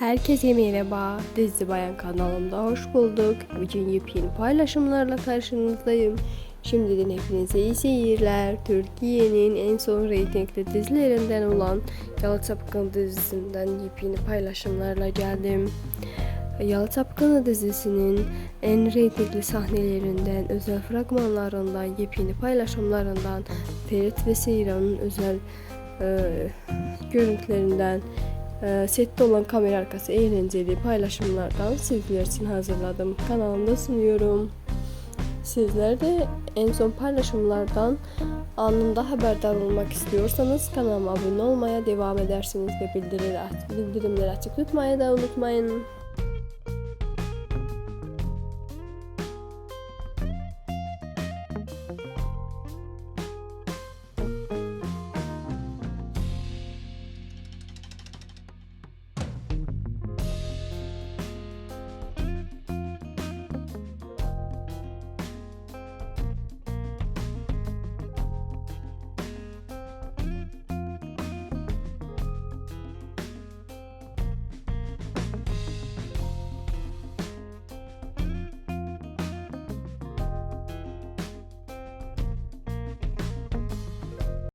Herkese merhaba. Dizi Bayan kanalımda hoş bulduk. Bugün yepyeni paylaşımlarla karşınızdayım. Şimdiden hepinize iyi seyirler. Türkiye'nin en son reytingli dizilerinden olan Yalı Çapkını dizisinden yepyeni paylaşımlarla geldim. Yalı Çapkını dizisinin en reytingli sahnelerinden, özel fragmanlarından, yepyeni paylaşımlarından, Ferit ve Seyran'ın özel e, görüntülerinden, sette olan kamera arkası eğlenceli paylaşımlardan sizler için hazırladım. Kanalımda sunuyorum. Sizler de en son paylaşımlardan anında haberdar olmak istiyorsanız kanalıma abone olmaya devam edersiniz ve bildirimleri açık tutmayı da unutmayın.